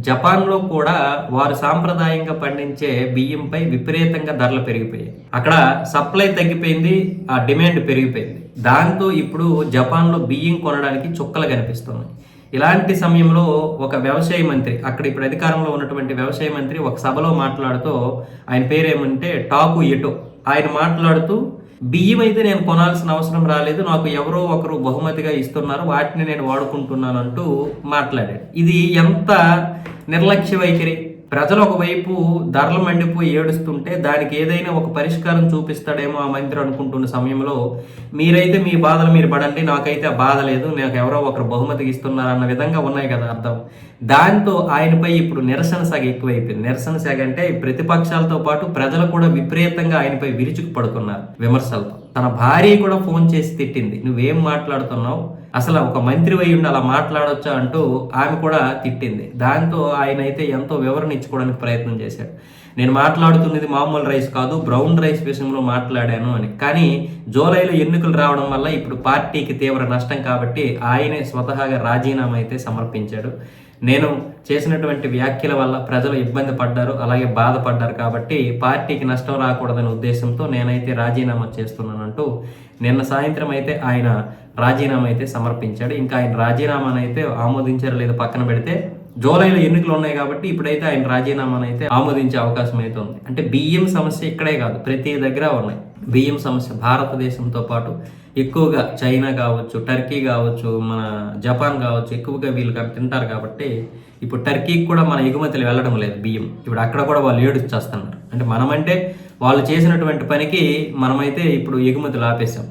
జపాన్లో కూడా వారు సాంప్రదాయంగా పండించే బియ్యంపై విపరీతంగా ధరలు పెరిగిపోయాయి. అక్కడ సప్లై తగ్గిపోయింది ఆ డిమాండ్ పెరిగిపోయింది. దాంతో ఇప్పుడు జపాన్లో బియ్యం కొనడానికి చుక్కలు కనిపిస్తున్నాయి. ఇలాంటి సమయంలో ఒక వ్యవసాయ మంత్రి అక్కడ ఇప్పుడు అధికారంలో ఉన్నటువంటి వ్యవసాయ మంత్రి ఒక సభలో మాట్లాడుతూ ఆయన పేరేమంటే టాకు ఎటో ఆయన మాట్లాడుతూ బియ్యం అయితే నేను కొనాల్సిన అవసరం రాలేదు నాకు ఎవరో ఒకరు బహుమతిగా ఇస్తున్నారు వాటిని నేను వాడుకుంటున్నాను అంటూ మాట్లాడాడు ఇది ఎంత నిర్లక్ష్య వైఖరి? ప్రజలు ఒకవైపు ధరలు మండిపోయి ఏడుస్తుంటే దానికి ఏదైనా ఒక పరిష్కారం చూపిస్తాడేమో ఆ మంత్రి అనుకుంటున్న సమయంలో మీరైతే మీ బాధలు మీరు పడండి నాకైతే ఆ బాధ లేదు నాకు ఎవరో ఒకరు బహుమతికి ఇస్తున్నారు అన్న విధంగా ఉన్నాయి కదా అర్థం. దాంతో ఆయనపై ఇప్పుడు నిరసన సాగ ఎక్కువైపోయింది. నిరసన సాగ అంటే ప్రతిపక్షాలతో పాటు ప్రజలు కూడా విపరీతంగా ఆయనపై విరుచుకు పడుతున్నారు విమర్శలతో. తన భార్య కూడా ఫోన్ చేసి తిట్టింది. నువ్వేం మాట్లాడుతున్నావు? అసలు ఒక మంత్రి అయి ఉండి అలా మాట్లాడొచ్చా? అంటూ ఆమె కూడా తిట్టింది. దాంతో ఆయన అయితే ఎంతో వివరణ ఇచ్చుకోవడానికి ప్రయత్నం చేశాడు. నేను మాట్లాడుతున్నది మామూలు రైస్ కాదు బ్రౌన్ రైస్ విషయంలో మాట్లాడాను అని. కానీ జూలైలో ఎన్నికలు రావడం వల్ల ఇప్పుడు పార్టీకి తీవ్ర నష్టం కాబట్టి ఆయనే స్వతహాగా రాజీనామా అయితే సమర్పించాడు. నేను చేసినటువంటి వ్యాఖ్యల వల్ల ప్రజలు ఇబ్బంది పడ్డారు అలాగే బాధపడ్డారు కాబట్టి పార్టీకి నష్టం రాకూడదనే ఉద్దేశంతో నేనైతే రాజీనామా చేస్తున్నానంటూ నిన్న సాయంత్రం అయితే ఆయన రాజీనామా అయితే సమర్పించాడు. ఇంకా ఆయన రాజీనామాను అయితే ఆమోదించారు లేదా పక్కన పెడితే జూలైలో ఎన్నికలు ఉన్నాయి కాబట్టి ఇప్పుడైతే ఆయన రాజీనామాను అయితే ఆమోదించే అవకాశం అయితే ఉంది. అంటే బియ్యం సమస్య ఇక్కడే కాదు ప్రతి దగ్గర ఉన్నాయి. బియ్యం సమస్య భారతదేశంతో పాటు ఎక్కువగా చైనా కావచ్చు టర్కీ కావచ్చు మన జపాన్ కావచ్చు ఎక్కువగా వీళ్ళు తింటారు కాబట్టి ఇప్పుడు టర్కీకి కూడా మన ఎగుమతులు వెళ్ళడం లేదు బియ్యం. ఇప్పుడు అక్కడ కూడా వాళ్ళు ఏడుచేస్తున్నారు అంటే మనమంటే వాళ్ళు చేసినటువంటి పనికి మనమైతే ఇప్పుడు ఎగుమతులు ఆపేశాం.